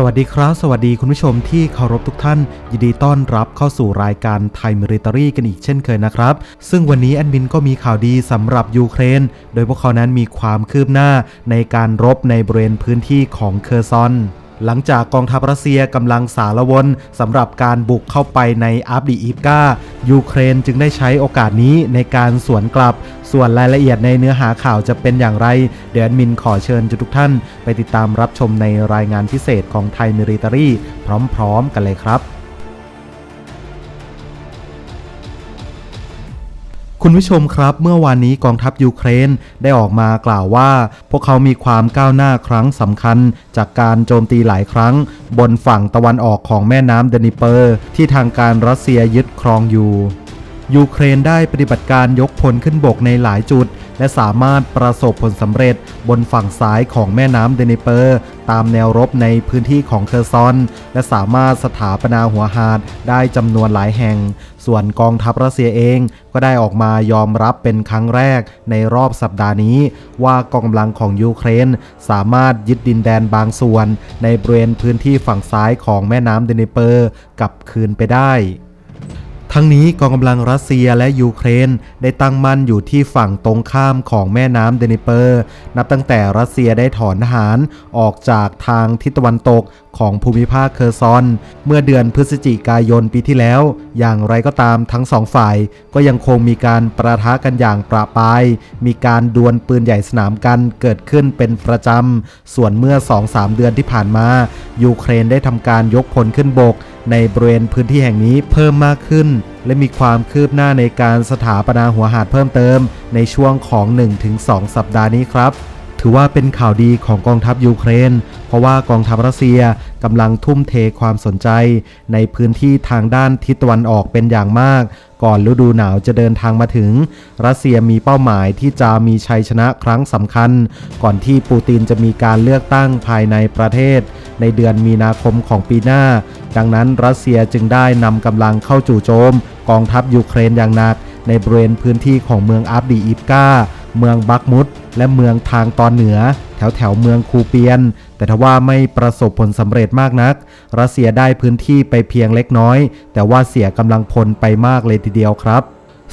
สวัสดีครับ สวัสดีคุณผู้ชมที่เคารพทุกท่าน ยินดีต้อนรับเข้าสู่รายการไทยมิริตอรีกันอีกเช่นเคยนะครับ ซึ่งวันนี้แอดมินก็มีข่าวดีสำหรับยูเครน โดยพวกเขานั้นมีความคืบหน้าในการรบในบริเวณพื้นที่ของเคอร์ซอน หลังจากกองทัพรัสเซียกำลังสารวนสำหรับการบุกเข้าไปในอัฟดีอีฟกายูเครนจึงได้ใช้โอกาสนี้ในการสวนกลับ ส่วนรายละเอียดในเนื้อหาข่าวจะเป็นอย่างไร เดี๋ยวแอนมินขอเชิญทุกท่าน ไปติดตามรับชมในรายงานพิเศษของไทยมิริตารีพร้อม ๆ กันเลยครับ คุณผู้ชมครับ เมื่อวานนี้กองทัพยูเครนได้ออกมากล่าวว่า พวกเขามีความก้าวหน้าครั้งสำคัญ จากการโจมตีหลายครั้ง บนฝั่งตะวันออกของแม่น้ำเดนิเปอร์ ที่ทางการรัสเซียยึดครองอยู่ ยูเครนได้ปฏิบัติการยกพลขึ้นบกในหลายจุด และสามารถประสบผลสำเร็จบนฝั่งซ้ายของแม่น้ำเดนิเปอร์ ตามแนวรบในพื้นที่ของเคอร์ซอน และสามารถสถาปนาหัวหาดได้จำนวนหลายแห่ง ส่วนกองทัพรัสเซียเองก็ได้ออกมายอมรับเป็นครั้งแรกในรอบสัปดาห์นี้ ว่ากองกำลังของยูเครน สามารถยึดดินแดนบางส่วน ในบริเวณพื้นที่ฝั่งซ้ายของแม่น้ำเดนิเปอร์กลับคืนไปได้ ทั้งนี้กองกำลังรัสเซียและยูเครนได้ตั้งมั่นอยู่ที่ฝั่งตรงข้ามของแม่น้ำเดนิเปอร์ นับตั้งแต่รัสเซียได้ถอนทหารออกจากทางทิศตะวันตก ของภูมิภาคเคอร์ซอน เมื่อเดือนพฤศจิกายนปีที่แล้ว อย่างไรก็ตามทั้งสองฝ่าย ก็ยังคงมีการประทะกันอย่างประปราย มีการดวลปืนใหญ่สนามกันเกิดขึ้นเป็นประจำ ส่วนเมื่อ 2-3 เดือนที่ผ่านมา ยูเครนได้ทำการยกพลขึ้นบก ในบริเวณพื้นที่แห่งนี้เพิ่มมากขึ้นและมีความคืบหน้าในการสถาปนาหัวหาดเพิ่มเติม ในช่วงของ 1-2 สัปดาห์นี้ครับ ถือว่าเป็นข่าวดีของกองทัพยูเครน เพราะว่ากองทัพรัสเซียกำลังทุ่มเทความสนใจ ในพื้นที่ทางด้านทิศตะวันออกเป็นอย่างมาก ก่อนฤดูหนาวจะเดินทางมาถึง รัสเซียมีเป้าหมายที่จะมีชัยชนะครั้งสำคัญ ก่อนที่ปูตินจะมีการเลือกตั้งภายในประเทศ ในเดือนมีนาคมของปีหน้า ดังนั้นรัสเซียจึงได้นำกำลังเข้าจู่โจม กองทัพยูเครนอย่างหนัก ในบริเวณพื้นที่ของเมืองอัฟดีอีฟกา เมืองบักมุด และเมืองทางตอนเหนือ แถวแถวเมืองคูเปียน แต่ทว่าไม่ประสบผลสำเร็จมากนัก รัสเซียได้พื้นที่ไปเพียงเล็กน้อย แต่ว่าเสียกำลังพลไปมากเลยทีเดียวครับ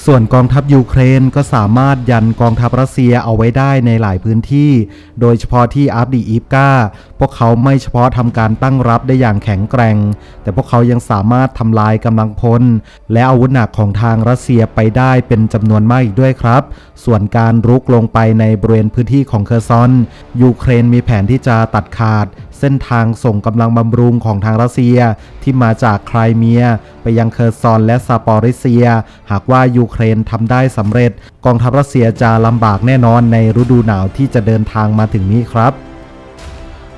ส่วนกองทัพยูเครนก็สามารถยันกองทัพรัสเซียเอาไว้ได้ในหลายพื้นที่ โดยเฉพาะที่อัฟดีอีฟกาพวกเขาไม่เฉพาะทำการตั้งรับได้อย่างแข็งแกร่ง แต่พวกเขายังสามารถทำลายกำลังพล และอาวุธหนักของทางรัสเซียไปได้เป็นจำนวนมากอีกด้วยครับ ส่วนการรุกลงไปในบริเวณพื้นที่ของเคอร์ซอน ยูเครนมีแผนที่จะตัดขาดเส้นทางส่งกำลังบำรุงของทางรัสเซียที่มาจากไครเมีย ไปยังเคอร์ซอนและซาปอริเซีย หากว่ายูเครนทำได้สำเร็จ กองทัพรัสเซียจะลำบากแน่นอนในฤดูหนาวที่จะเดินทางมาถึงนี้ครับ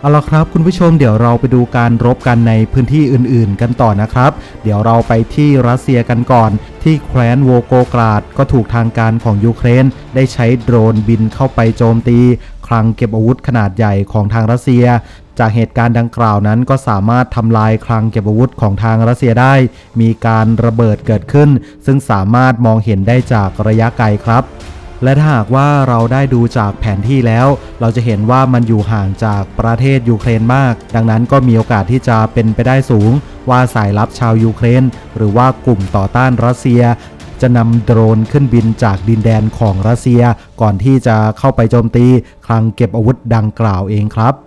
เอาละครับคุณผู้ชมเดี๋ยวเราไปดูการรบกันในพื้นที่อื่นๆ กันต่อนะครับ เดี๋ยวเราไปที่รัสเซียกันก่อน ที่แคว้นโวโกกราดก็ถูกทางการของยูเครน ได้ใช้โดรนบินเข้าไปโจมตีคลังเก็บอาวุธขนาดใหญ่ของทางรัสเซีย จากเหตุการณ์ดังกล่าวนั้นก็สามารถทำลายคลังเก็บอาวุธของทางรัสเซียได้ มีการระเบิดเกิดขึ้น ซึ่งสามารถมองเห็นได้จากระยะไกลครับและถ้าหากว่าเราได้ดูจากแผนที่แล้ว เราจะเห็นว่ามันอยู่ห่างจากประเทศยูเครนมาก ดังนั้นก็มีโอกาสที่จะเป็นไปได้สูง ว่าสายลับชาวยูเครน หรือว่ากลุ่มต่อต้านรัสเซีย จะนำโดรนขึ้นบินจากดินแดนของรัสเซีย ก่อนที่จะเข้าไปโจมตีคลังเก็บอาวุธดังกล่าวเองครับ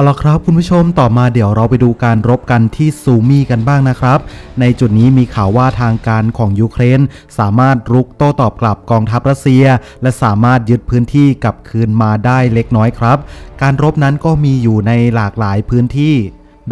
เอาละครับคุณผู้ชมต่อมาเดี๋ยวเราไปดูการรบกันที่ซูมี่กันบ้างนะครับ ในจุดนี้มีข่าวว่าทางการของยูเครน สามารถรุกโต้ตอบกลับกองทัพรัสเซีย และสามารถยึดพื้นที่กลับคืนมาได้เล็กน้อยครับ การรบนั้นก็มีอยู่ในหลากหลายพื้นที่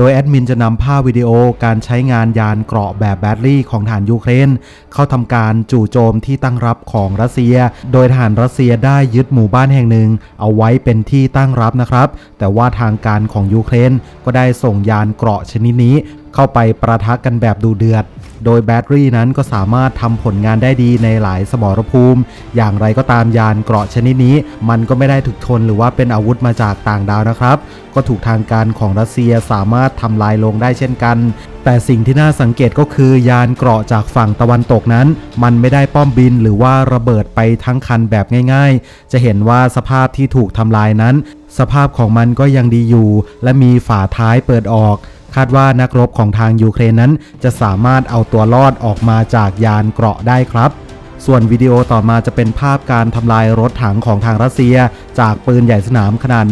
โดยแอดมินจะนำภาพวิดีโอการใช้งานยานเกราะแบบแบตเตอรี่ของฐานยูเครน เข้าทำการจู่โจมที่ตั้งรับของรัสเซีย โดยฐานรัสเซียได้ยึดหมู่บ้านแห่งหนึ่ง เอาไว้เป็นที่ตั้งรับนะครับ แต่ว่าทางการของยูเครนก็ได้ส่งยานเกราะชนิดนี้ เข้าไปประทะกันแบบดูเดือด โดยแบตเตอรี่นั้นก็สามารถทำผลงานได้ดีในหลายสมรภูมิ อย่างไรก็ตามยานเกราะชนิดนี้ มันก็ไม่ได้ถูกทนหรือว่าเป็นอาวุธมาจากต่างดาวนะครับ ก็ถูกทางการของรัสเซียสามารถทำลายลงได้เช่นกันแต่แต่สิ่งที่น่าสังเกตก็คือยานเกราะจากฝั่งตะวันตกนั้น มันไม่ได้ป้อมบินหรือว่าระเบิดไปทั้งคันแบบง่ายๆ จะเห็นว่าสภาพที่ถูกทำลายนั้น สภาพของมันก็ยังดีอยู่ และมีฝาท้ายเปิดออก คาดว่านักรบของทางยูเครนนั้น จะสามารถเอาตัวรอดออกมาจากยานเกราะได้ครับส่วนวิดีโอต่อมาจะเป็นภาพการทำลายรถถังของทางรัสเซีย จากปืนใหญ่สนามขนาด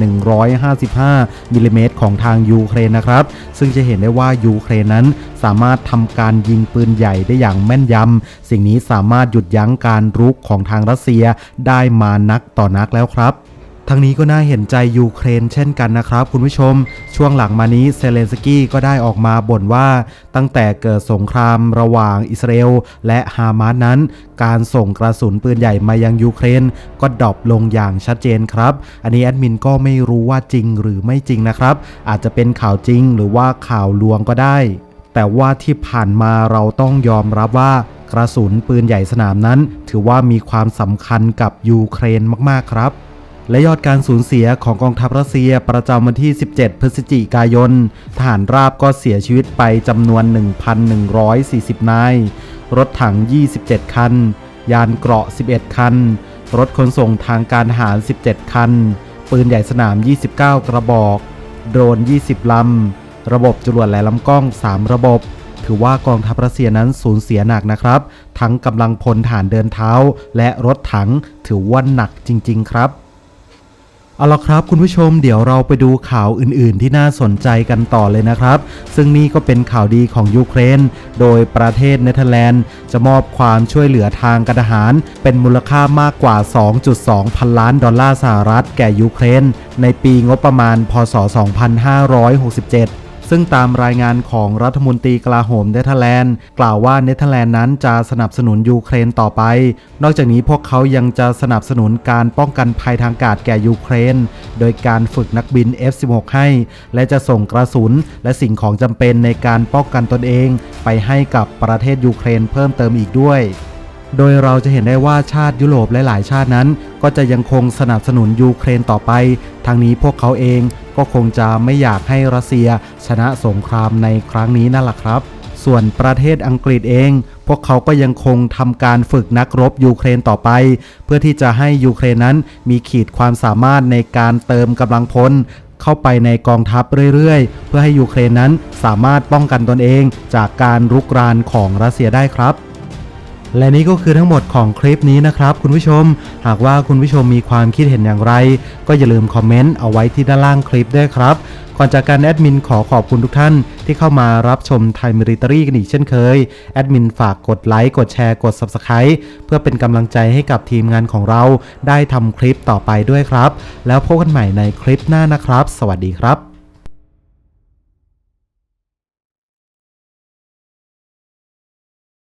155 มิลลิเมตรของทางยูเครนนะครับ ซึ่งจะเห็นได้ว่ายูเครนนั้นสามารถทำการยิงปืนใหญ่ได้อย่างแม่นยำ สิ่งนี้สามารถหยุดยั้งการรุกของทางรัสเซียได้มานักต่อนักแล้วครับ ทั้งนี้ก็น่าเห็นใจยูเครนเช่นกันนะครับคุณผู้ชม ช่วงหลังมานี้เซเลนสกี้ก็ได้ออกมาบ่นว่าตั้งแต่เกิดสงครามระหว่างอิสราเอลและฮามาสนั้น การส่งกระสุนปืนใหญ่มายังยูเครน ก็ดรอปลงอย่างชัดเจนครับ อันนี้แอดมินก็ไม่รู้ว่าจริงหรือไม่จริงนะครับ อาจจะเป็นข่าวจริงหรือว่าข่าวลวงก็ได้ แต่ว่าที่ผ่านมาเราต้องยอมรับว่ากระสุนปืนใหญ่สนามนั้น ถือว่ามีความสำคัญกับยูเครนมากๆครับ และยอดการสูญเสียของกองทัพรัสเซียประจำวันที่ 17 พฤศจิกายน ทหารราบก็เสียชีวิตไปจำนวน 1,140 นาย รถถัง 27 คัน ยานเกราะ 11 คัน รถขนส่งทางการทหาร 17 คัน ปืนใหญ่สนาม 29 กระบอก โดรน 20 ลำ ระบบจรวดและลำกล้อง 3 ระบบถือว่ากองทัพรัสเซียนั้นสูญเสียหนักนะครับ ทั้งกำลังพลฐานเดินเท้า และรถถังถือว่าหนักจริง ๆ ครับ เอาละครับคุณผู้ชมเดี๋ยวเราไปดูข่าวอื่นๆ ที่น่าสนใจกันต่อเลยนะครับ ซึ่งนี่ก็เป็นข่าวดีของยูเครน โดยประเทศเนเธอร์แลนด์ จะมอบความช่วยเหลือทางการทหาร เป็นมูลค่ามากกว่า 2.2 พันล้านดอลลาร์สหรัฐแก่ยูเครน ในปีงบประมาณพศ 2567 ซึ่งตามรายงานของรัฐมนตรีกลาโหมเนเธอร์แลนด์ กล่าวว่าเนเธอร์แลนด์นั้นจะสนับสนุนยูเครนต่อไป นอกจากนี้พวกเขายังจะสนับสนุนการป้องกันภัยทางอากาศแก่ยูเครน โดยการฝึกนักบิน F-16 ให้ และจะส่งกระสุนและสิ่งของจำเป็นในการป้องกันตนเอง ไปให้กับประเทศยูเครนเพิ่มเติมอีกด้วย โดยเราจะเห็นได้ว่าชาติยุโรปหลาย ๆ ชาตินั้น ก็จะยังคงสนับสนุนยูเครนต่อไป ทางนี้พวกเขาเองก็คงจะไม่อยากให้รัสเซีย ชนะสงครามในครั้งนี้นั่นแหละครับ ส่วนประเทศอังกฤษเอง พวกเขาก็ยังคงทำการฝึกนักรบยูเครนต่อไป เพื่อที่จะให้ยูเครนนั้นมีขีดความสามารถในการเติมกำลังพลเข้าไปในกองทัพเรื่อยๆ เพื่อให้ยูเครนนั้นสามารถป้องกันตนเองจากการรุกรานของรัสเซียได้ครับ และนี่ก็คือทั้งหมดของคลิปนี้นะครับคุณผู้ชม หากว่าคุณผู้ชมมีความคิดเห็นอย่างไร ก็อย่าลืมคอมเมนต์เอาไว้ที่ด้านล่างคลิปด้วยครับก่อนจากการแอดมินขอขอบคุณทุกท่านที่เข้ามารับชมไทยมิริตรีกันอีกเช่นเคย แอดมินฝากกดไลค์ กดแชร์ กด Subscribe เพื่อเป็นกำลังใจให้กับทีมงานของเราได้ทำคลิปต่อไปด้วยครับ แล้วพบกันใหม่ในคลิปหน้านะครับ สวัสดีครับ